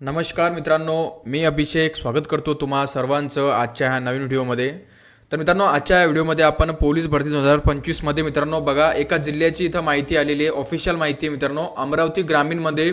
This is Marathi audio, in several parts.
नमस्कार मित्रांनो मी अभिषेक. स्वागत करतो तुम्हा सर्वांचं आजच्या ह्या नवीन व्हिडिओमध्ये. तर मित्रांनो आजच्या व्हिडिओमध्ये आपण पोलीस भरती दोन हजार पंचवीसमध्ये मित्रांनो बघा एका जिल्ह्याची इथं माहिती आलेली आहे. ऑफिशियल माहिती आहे मित्रांनो अमरावती ग्रामीणमध्ये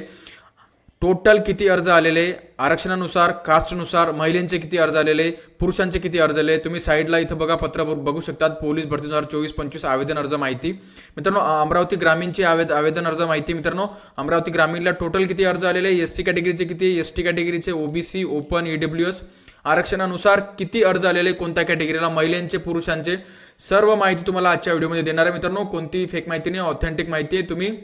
टोटल किती अर्ज आलेले? आरक्षणानुसार कास्टनुसार महिलांचे किती अर्ज आलेले? पुरुषांचे किती अर्ज आले तुम्ही साईडला इथं बघा पत्र बघू शकतात. पोलीस भरती दोन हजार चोवीस पंचवीस आवेदन अर्ज माहिती. मित्रांनो अमरावती ग्रामीणची आवेद आवेदन अर्ज माहिती मित्रांनो. अमरावती ग्रामीणला टोटल किती अर्ज आलेले? एस सी कॅटेगरीचे किती? एस टी कॅटेगरीचे ओबीसी ओपन ईडब्ल्यू एस. आरक्षणानुसार किती अर्ज आलेले कोणत्या कॅटेगरीला? महिलांचे पुरुषांचे. सर्व माहिती तुम्हाला आजच्या व्हिडिओमध्ये देणार आहे मित्रांनो. कोणती फेक माहिती नाही ऑथेंटिक माहिती आहे. तुम्ही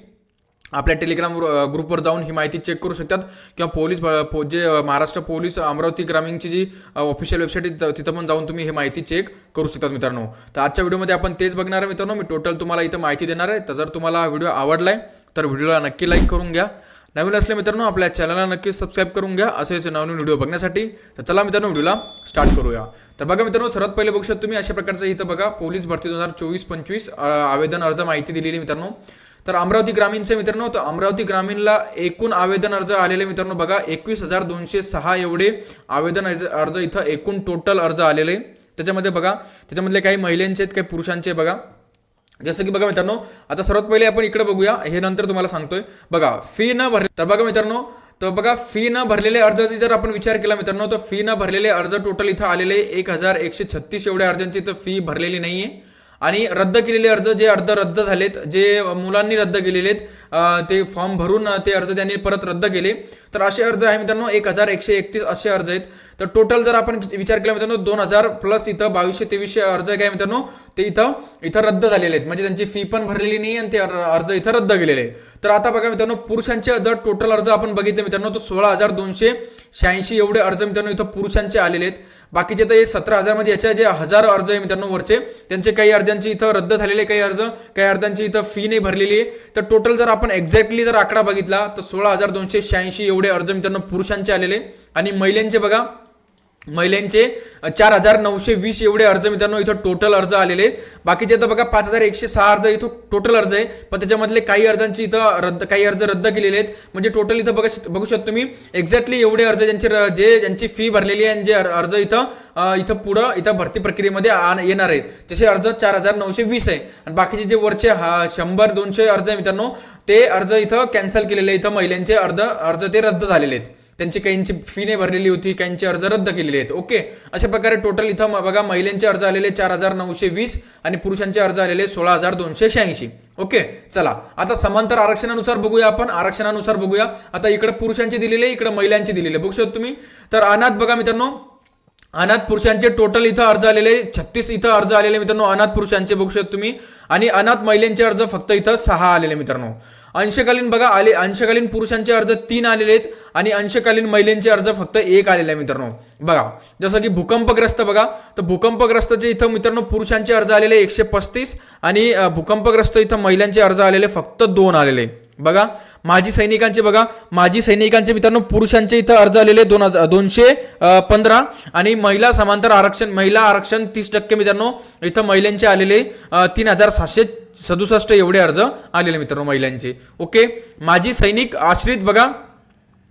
आपल्या टेलिग्राम ग्रुपवर जाऊन ही माहिती चेक करू शकतात. किंवा पोलीस ब- पो- जे महाराष्ट्र पोलीस अमरावती ग्रामीणची जी ऑफिशियल वेबसाईट आहे तिथं- पण जाऊन तुम्ही ही माहिती चेक करू शकतात मित्रांनो. तर आजच्या व्हिडिओमध्ये आपण तेच बघणार आहे मित्रांनो. मी टोटल तुम्हाला इथं माहिती देणार आहे. तर जर तुम्हाला हा व्हिडिओ आहे तर व्हिडिओला नक्की लाईक करून घ्या. नवीन असले मित्रांनो आपल्या चॅनलला नक्की सबस्क्राईब करून घ्या. असेच नवीन व्हिडिओ बघण्यासाठी तर चला मित्रांनो व्हिडिओला स्टार्ट करूया. तर बघा मित्रांनो सर्वात पहिले बघू शकता तुम्ही अशा प्रकारचं इथं बघा पोलीस भरती दोन हजार चोवीस पंचवीस आवेदन अर्ज माहिती दिलेली मित्रांनो. तर अमरावती ग्रामीणचे मित्रांनो तर अमरावती ग्रामीणला एकूण आवेदन अर्ज आलेले मित्रांनो बघा एकवीस हजार दोनशे सहा एवढे आवेदन अर्ज अर्ज इथं एकूण टोटल अर्ज आलेले. त्याच्यामध्ये बघा त्याच्यामधले काही महिलांचे आहेत काही पुरुषांचे बघा. जसं की बघा मित्रांनो आता सर्वात पहिले आपण इकडे बघूया. हे नंतर तुम्हाला सांगतोय. बघा फी न भरले तर बघा मित्रांनो तर बघा फी न भरलेले अर्जाची जर आपण विचार केला मित्रांनो तर फी न भरलेले अर्ज टोटल इथं आलेले एक हजार एकशे छत्तीस एवढ्या अर्जांची इथं फी भरलेली नाही आहे आणि रद्द केलेले अर्ज जे अर्ज रद्द झालेत जे मुलांनी रद्द केलेले आहेत ते फॉर्म भरून ते अर्ज त्यांनी परत रद्द केले. तर असे अर्ज आहे मित्रांनो एक हजार एकशे एकतीस असे अर्ज आहेत. तर टोटल जर आपण विचार केला मित्रांनो दोन हजार प्लस इथं बावीसशे तेवीसशे अर्ज काय मित्रांनो ते इथं इथं रद्द झालेले आहेत. म्हणजे त्यांची फी पण भरलेली नाही आणि ते अर्ज इथं रद्द केलेले आहेत. तर आता बघा मित्रांनो पुरुषांचे जर टोटल अर्ज आपण बघितले मित्रांनो तर सोळा हजार दोनशे शहाऐंशी एवढे अर्ज मित्रांनो इथं पुरुषांचे आलेले आहेत. बाकीचे तर हे सतरा हजार म्हणजे याच्या जे हजार अर्ज आहे मित्रांनो वरचे त्यांचे काही अर्ज अर्जांची इथं रद्द झालेले काही अर्ज काही अर्जांची इथं फी नाही भरलेली आहे. तर टोटल जर आपण एक्झॅक्टली जर आकडा बघितला तर सोळा हजार दोनशे शहाऐंशी एवढे अर्ज मित्रांनो पुरुषांचे आलेले आणि महिलांचे बघा महिलांचे चार हजार नऊशे वीस एवढे अर्ज मित्रांनो इथं टोटल अर्ज आलेले आहेत. बाकीचे तर बघा पाच हजार एकशे सहा अर्ज इथं टोटल अर्ज आहे. पण त्याच्यामधले काही अर्जांची इथं रद्द काही अर्ज रद्द केलेले आहेत. म्हणजे टोटल इथं बघा बघू शकतो तुम्ही एक्झॅक्टली एवढे अर्ज ज्यांचे र- जे ज्यांची फी भरलेली आहे आणि जे अर्ज इथं इथं पुढं इथं भरती प्रक्रियेमध्ये आण- येणार आहेत. तसे अर्ज चार हजार नऊशे वीस आहे. आणि बाकीचे जे वरचे हा शंभर दोनशे अर्ज आहे मित्रांनो ते अर्ज इथं कॅन्सल केलेले इथं महिलांचे अर्ज अर्ज ते रद्द झालेले आहेत. त्यांची काहींची फी नाही भरलेली होती काहींचे अर्ज रद्द केलेले आहेत. ओके? अशा प्रकारे टोटल इथं बघा महिलांचे अर्ज आलेले चार हजार नऊशे वीस आणि पुरुषांचे अर्ज आलेले सोळा हजार दोनशे शहाऐंशी. ओके? चला आता समांतर आरक्षणानुसार बघूया आपण. आरक्षणानुसार बघूया. आता इकडे पुरुषांचे दिलेले इकडे महिलांचे दिलेले. बघू शकतो तुम्ही? तर अनाथ बघा मित्रांनो अनाथ पुरुषांचे टोटल इथं अर्ज आलेले छत्तीस इथं अर्ज आलेले मित्रांनो अनाथ पुरुषांचे बघू शकता तुम्ही. आणि अनाथ महिलांचे अर्ज फक्त इथं सहा आलेले मित्रांनो. अंशकालीन बघा आले अंशकालीन पुरुषांचे अर्ज तीन आलेले आहेत आणि अंशकालीन महिलांचे अर्ज फक्त एक आलेले आहे मित्रांनो. बघा जसं की भूकंपग्रस्त बघा तर भूकंपग्रस्तचे इथं मित्रांनो पुरुषांचे अर्ज आलेले एकशे पस्तीस आणि भूकंपग्रस्त इथं महिलांचे अर्ज आलेले फक्त दोन आलेले. बघा माजी सैनिकांचे बघा माजी सैनिकांचे मित्रांनो पुरुषांचे इथं अर्ज आलेले दोन हजार दोनशे पंधरा आणि महिला समांतर आरक्षण महिला आरक्षण तीस टक्के मित्रांनो इथं महिलांचे आलेले तीन हजार सातशे सदुसष्ट एवढे अर्ज आलेले मित्रांनो महिलांचे. ओके? माजी सैनिक आश्रित बघा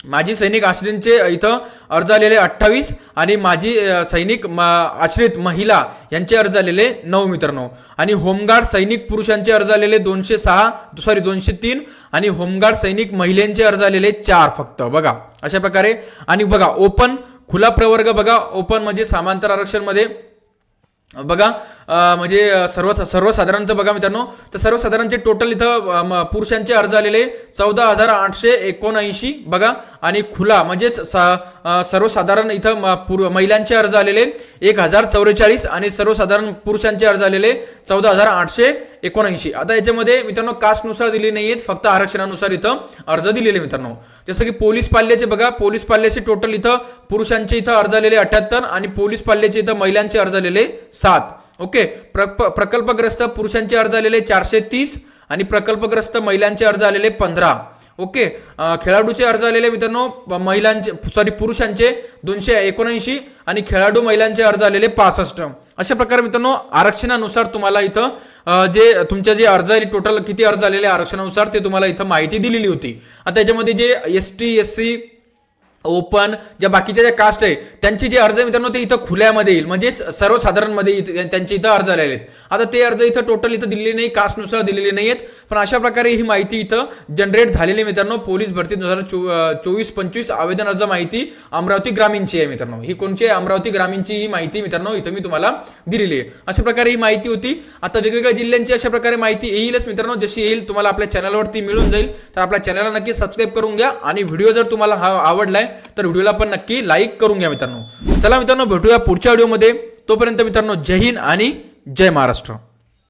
माजी सैनिक आश्रितचे इथं अर्ज आलेले अठ्ठावीस आणि माजी सैनिक मा आश्रित महिला यांचे अर्ज आलेले नऊ मित्रांनो. आणि होमगार्ड सैनिक पुरुषांचे अर्ज आलेले दोनशे सहा सॉरी दोनशे तीन आणि होमगार्ड सैनिक महिलांचे अर्ज आलेले चार फक्त. बघा अशा प्रकारे. आणि बघा ओपन खुला प्रवर्ग बघा. ओपन म्हणजे सामांतर आरक्षणमध्ये. बघा म्हणजे सर्व सर्वसाधारणचं बघा मित्रांनो तर सर्वसाधारणचे टोटल इथं म- पुरुषांचे अर्ज आलेले चौदा हजार आठशे एकोणऐंशी बघा. आणि खुला म्हणजेच सा- सर्वसाधारण इथं म- पुर महिलांचे अर्ज आलेले एक हजार चौवेचाळीस आणि सर्वसाधारण पुरुषांचे अर्ज आलेले चौदा हजार आठशे एकोणऐंशी. आता याच्यामध्ये मित्रांनो कास्टनुसार दिले नाही आहेत फक्त आरक्षणानुसार इथं अर्ज दिलेले मित्रांनो. जसं की पोलीस पाल्याचे बघा. पोलीस पाल्याचे टोटल इथं पुरुषांचे इथं अर्ज आलेले अठ्याहत्तर आणि पोलीस पाल्याचे इथं महिलांचे अर्ज आलेले सात. ओके प्रक प्रकल्पग्रस्त पुरुषांचे अर्ज आलेले चारशे तीस आणि प्रकल्पग्रस्त महिलांचे अर्ज आलेले पंधरा. ओके खेळाडूचे अर्ज आलेले मित्रांनो महिलांचे सॉरी पुरुषांचे दोनशे एकोणऐंशी आणि खेळाडू महिलांचे अर्ज आलेले पासष्ट. अशा प्रकारे मित्रांनो आरक्षणानुसार तुम्हाला इथं जे तुमच्या जे अर्ज आहे टोटल किती अर्ज आलेले आरक्षणानुसार ते तुम्हाला इथं माहिती दिलेली होती. आता त्याच्यामध्ये जे S T S C open ज्या बाकीच्या ज्या कास्ट आहे त्यांचे जे अर्ज मित्रांनो ते इथं खुल्यामध्ये येईल. म्हणजेच सर्वसाधारणमध्ये इथं- त्यांचे इथं अर्ज आलेले आहेत. आता ते अर्ज इथं टोटल इथं दिलेले नाही कास्टनुसार दिलेले नाही आहेत पण अशा प्रकारे ही माहिती इथं जनरेट झालेली मित्रांनो. पोलीस भरती दोन हजार चोवीस पंचवीस आवेदन अर्ज माहिती अमरावती ग्रामीणची आहे मित्रांनो. ही कोणची आहे? अमरावती ग्रामीणची ही माहिती मित्रांनो इथं मी तुम्हाला दिलेली आहे. अशा प्रकारे ही माहिती होती. आता वेगवेगळ्या जिल्ह्यांची अशा प्रकारे माहिती येईलच मित्रांनो. जशी येईल तुम्हाला आपल्या चॅनलवरती मिळून जाईल. तर आपल्या चॅनलला नक्की सबस्क्राईब करून घ्या. आणि व्हिडिओ जर तुम्हाला हा आवडलाय तर व्हिडिओला पण नक्की लाईक करून घ्या मित्रांनो. चला मित्रांनो भेटूया पुढच्या व्हिडिओमध्ये. तोपर्यंत मित्रांनो जय हिंद आणि जय महाराष्ट्र.